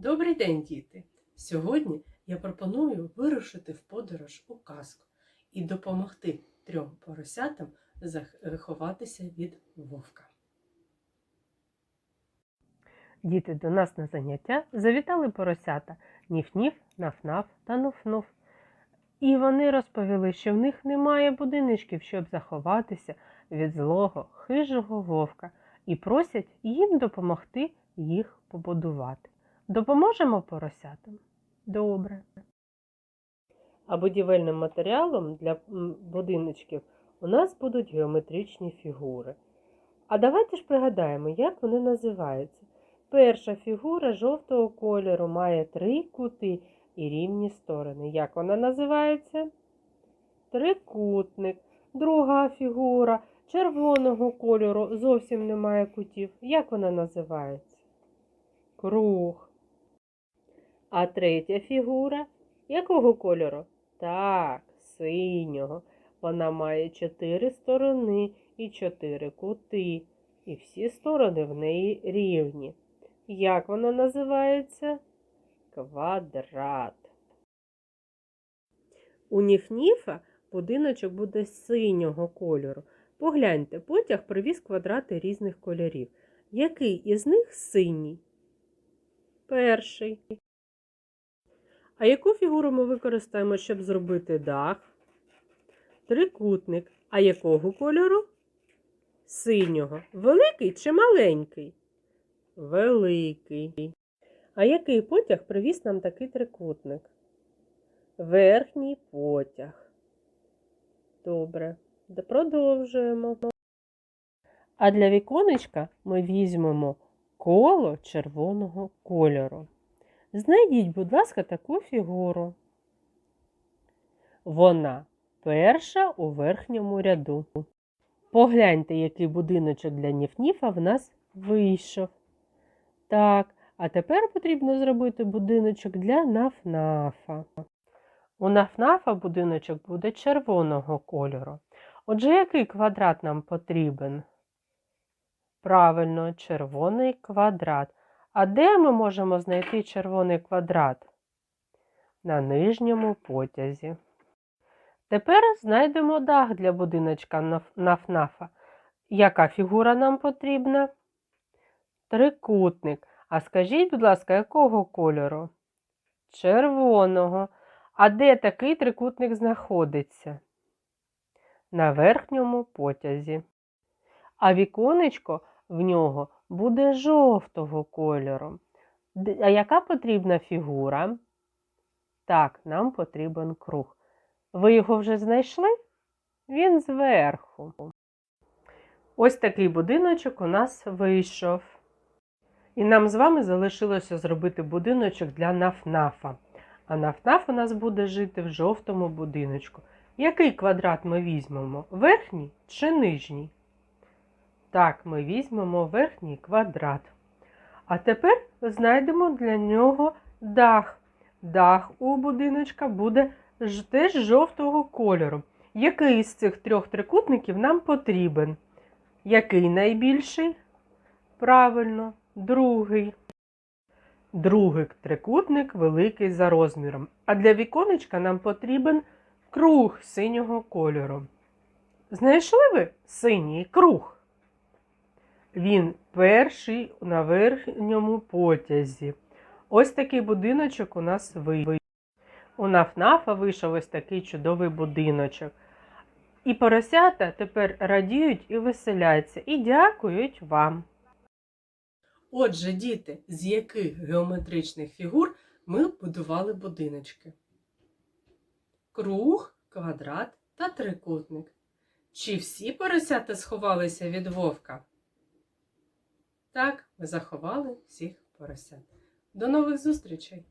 Добрий день, діти! Сьогодні я пропоную вирушити в подорож у казку і допомогти трьом поросятам заховатися від вовка. Діти до нас на заняття завітали поросята Ніф-Ніф, Наф-Наф та Нуф-Нуф. І вони розповіли, що в них немає будиночків, щоб заховатися від злого, хижого вовка, і просять їм допомогти їх побудувати. Допоможемо поросятам? Добре. А будівельним матеріалом для будиночків у нас будуть геометричні фігури. А давайте ж пригадаємо, як вони називаються. Перша фігура жовтого кольору має три кути і рівні сторони. Як вона називається? Трикутник. Друга фігура червоного кольору зовсім немає кутів. Як вона називається? Круг. А третя фігура якого кольору? Так, синього. Вона має чотири сторони і чотири кути. І всі сторони в неї рівні. Як вона називається? Квадрат. У Ніф-Ніфа будиночок буде синього кольору. Погляньте, потяг привіз квадрати різних кольорів. Який із них синій? Перший. А яку фігуру ми використаємо, щоб зробити дах? Трикутник. А якого кольору? Синього. Великий чи маленький? Великий. А який потяг привіз нам такий трикутник? Верхній потяг. Добре. Продовжуємо. А для віконечка ми візьмемо коло червоного кольору. Знайдіть, будь ласка, таку фігуру. Вона перша у верхньому ряду. Погляньте, який будиночок для Ніф-Ніфа в нас вийшов. Так, а тепер потрібно зробити будиночок для Наф-Нафа. У Наф-Нафа будиночок буде червоного кольору. Отже, який квадрат нам потрібен? Правильно, червоний квадрат. А де ми можемо знайти червоний квадрат? На нижньому потязі. Тепер знайдемо дах для будиночка Наф- Наф-Нафа. Яка фігура нам потрібна? Трикутник. А скажіть, будь ласка, якого кольору? Червоного. А де такий трикутник знаходиться? На верхньому потязі. А віконечко в нього буде жовтого кольору. А яка потрібна фігура? Так, нам потрібен круг. Ви його вже знайшли? Він зверху. Ось такий будиночок у нас вийшов. І нам з вами залишилося зробити будиночок для Наф-Нафа. А Наф-Наф у нас буде жити в жовтому будиночку. Який квадрат ми візьмемо? Верхній чи нижній? Так, ми візьмемо верхній квадрат. А тепер знайдемо для нього дах. Дах у будиночка буде теж жовтого кольору. Який з цих трьох трикутників нам потрібен? Який найбільший? Правильно, другий. Другий трикутник великий за розміром. А для віконечка нам потрібен круг синього кольору. Знайшли ви синій круг? Він перший на верхньому потязі. Ось такий будиночок у нас вийшов. У Наф-Нафа вийшов ось такий чудовий будиночок. І поросята тепер радіють і веселяться, і дякують вам. Отже, діти, з яких геометричних фігур ми будували будиночки? Круг, квадрат та трикутник. Чи всі поросята сховалися від вовка? Так, ми заховали всіх поросят. До нових зустрічей!